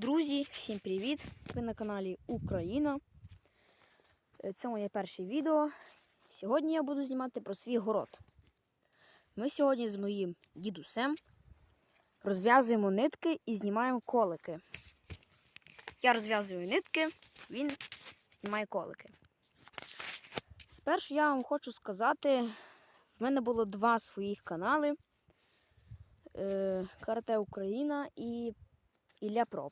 Друзі, всім привіт! Ви на каналі Україна. Е, Це моє перше відео. Сьогодні я буду знімати про свій город. Ми сьогодні з моїм дідусем розв'язуємо нитки і знімаємо колики. Я розв'язую нитки, він знімає колики. Спершу я вам хочу сказати, в мене було два своїх канали. Карате Україна і Ілля Про.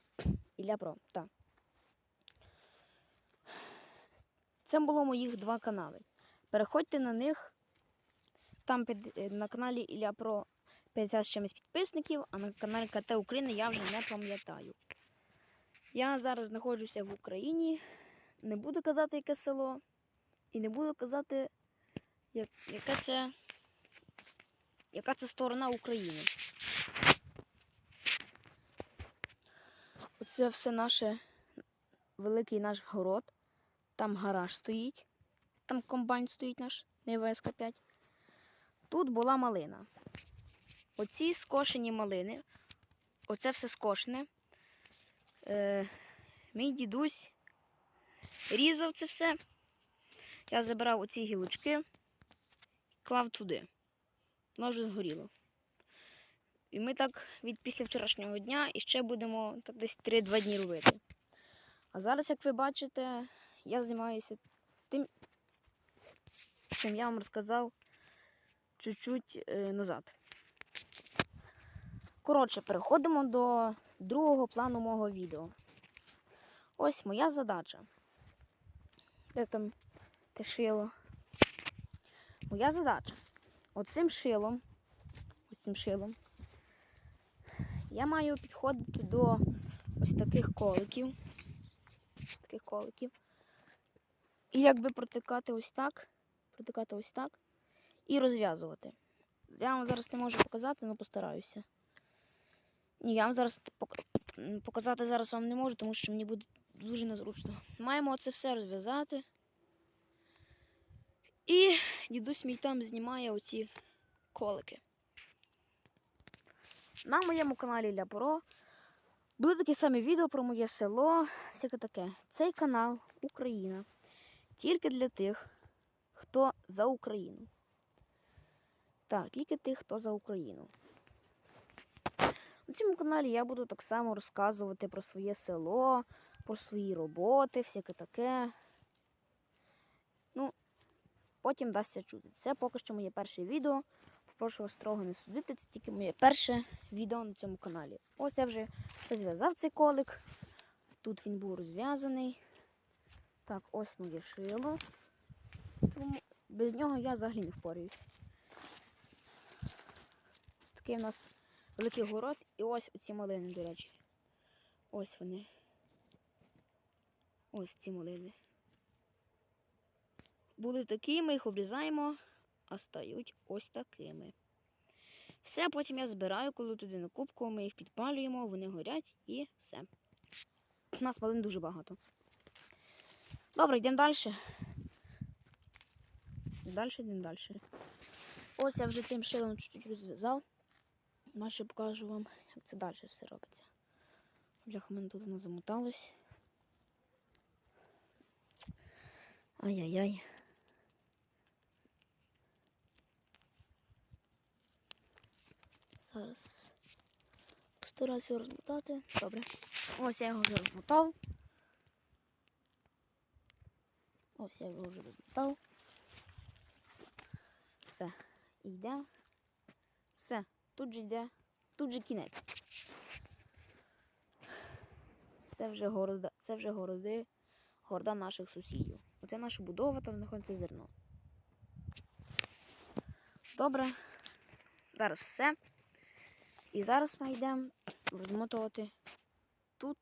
Ілля Про, так. Це було моїх два канали. Переходьте на них. Там під- е, на каналі Ілля Про 50 з чимось підписників, а на каналі КТ України я вже не пам'ятаю. Я зараз знаходжуся в Україні. Не буду казати, яке село. І не буду казати, як, яка це, яка це сторона України. Оце все наше великий наш город. Там гараж стоїть. Там комбайн стоїть наш ВСК 5 Тут була малина. Оці скошені малини. Оце все скошене. Е, мій дідусь різав це все. Я забирав оці гілочки, клав туди. Воно вже згоріло. І ми так від після вчорашнього дня і ще будемо так десь 3-2 дні робити. А зараз, як ви бачите, я займаюся тим, чим я вам розказав чуть-чуть е, назад. Коротше, переходимо до другого плану мого відео. Ось моя задача. Де там те шило? Моя задача. Оцим шилом, оцим шилом я маю підходити до ось таких коликів. Таких коликів. І якби протикати ось так, протикати ось так і розв'язувати. Я вам зараз не можу показати, але постараюся. Ні, я вам зараз показати зараз вам не можу, тому що мені буде дуже незручно. Маємо це все розв'язати. І дідусь мій там знімає оці колики. На моєму каналі Ля Поро були такі самі відео про моє село, всяке таке. Цей канал Україна. Тільки для тих, хто за Україну. Так, тільки тих, хто за Україну. На цьому каналі я буду так само розказувати про своє село, про свої роботи, всяке таке. Ну, потім дасться чути. Це поки що моє перше відео. Прошу вас строго не судити, це тільки моє перше відео на цьому каналі. Ось я вже розв'язав цей колик. Тут він був розв'язаний. Так, ось моє шило. Тому без нього я взагалі не впораюсь. Ось такий у нас великий город. І ось оці малини, до речі. Ось вони. Ось ці малини. Були такі, ми їх обрізаємо а стають ось такими. Все, потім я збираю, коли туди на кубку, ми їх підпалюємо, вони горять і все. Нас малин дуже багато. Добре, йдемо далі. Далі йдемо далі. Ось я вже тим шилом чуть-чуть розв'язав. Далі покажу вам, як це далі все робиться. Бляха, мене тут воно замоталось. Ай-яй-яй. Зараз постараюся його розмотати. Добре. Ось я його вже розмотав. Ось я його вже розмотав. Все. Йде. Все. Тут же йде. Тут же кінець. Це вже города, це вже городи, города наших сусідів. Оце наша будова, там знаходиться зерно. Добре. Зараз все. І зараз ми йдемо розмотувати тут.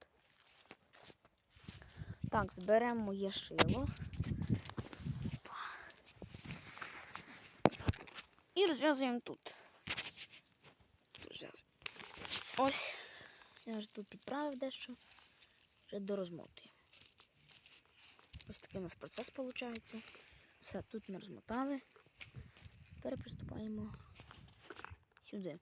Так, зберемо моє шило. І розв'язуємо тут. Ось. Я вже тут підправив дещо. Вже дорозмотую. Ось такий у нас процес виходить. Все, тут ми розмотали. Тепер приступаємо сюди.